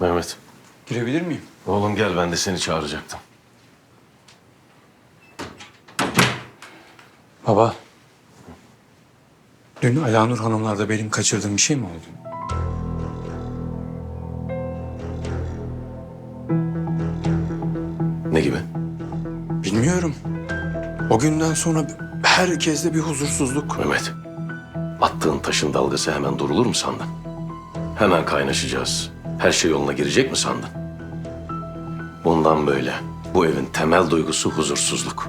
Mehmet. Girebilir miyim? Oğlum gel ben de seni çağıracaktım. Baba. Dün Alanur Hanımlar'da benim kaçırdığım bir şey mi oldu? Ne gibi? Bilmiyorum. O günden sonra herkeste bir huzursuzluk. Mehmet. Attığın taşın dalgası hemen durulur mu sandın? Hemen kaynaşacağız. Her şey yoluna girecek mi sandın? Bundan böyle bu evin temel duygusu huzursuzluk.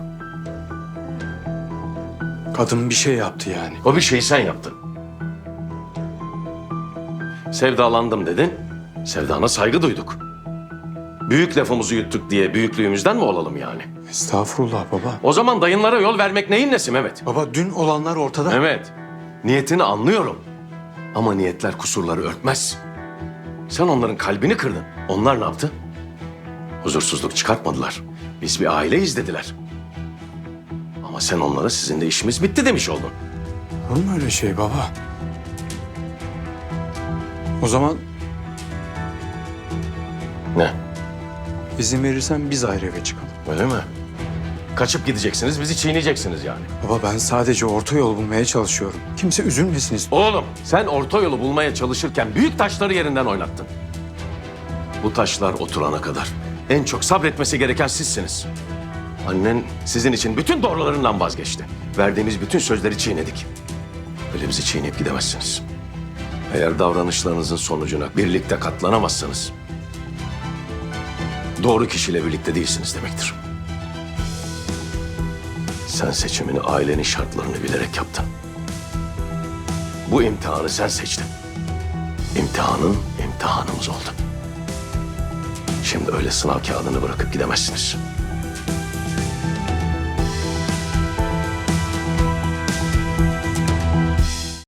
Kadın bir şey yaptı yani. O bir şeyi sen yaptın. Sevdalandım dedin. Sevdana saygı duyduk. Büyük lafımızı yuttuk diye büyüklüğümüzden mi olalım yani? Estağfurullah baba. O zaman dayınlara yol vermek neyin nesi Mehmet? Baba dün olanlar ortada. Mehmet, niyetini anlıyorum. Ama niyetler kusurları örtmez. Sen onların kalbini kırdın. Onlar ne yaptı? Huzursuzluk çıkartmadılar. Biz bir aileyiz dediler. Ama sen onlara sizinle işimiz bitti demiş oldun. Olur mu öyle şey baba? O zaman Ne? izin verirsen biz ayrı eve çıkalım. Öyle mi? Kaçıp gideceksiniz, bizi çiğneyeceksiniz yani. Baba ben sadece orta yol bulmaya çalışıyorum. Kimse üzülmesin istiyorum. Oğlum, sen orta yolu bulmaya çalışırken büyük taşları yerinden oynattın. Bu taşlar oturana kadar en çok sabretmesi gereken sizsiniz. Annen sizin için bütün doğrularından vazgeçti. Verdiğimiz bütün sözleri çiğnedik. Böyle bizi çiğneyip gidemezsiniz. Eğer davranışlarınızın sonucuna birlikte katlanamazsanız... ...doğru kişiyle birlikte değilsiniz demektir. Sen seçimini ailenin şartlarını bilerek yaptın. Bu imtihanı sen seçtin. İmtihanın imtihanımız oldu. Şimdi öyle sınav kağıdını bırakıp gidemezsiniz.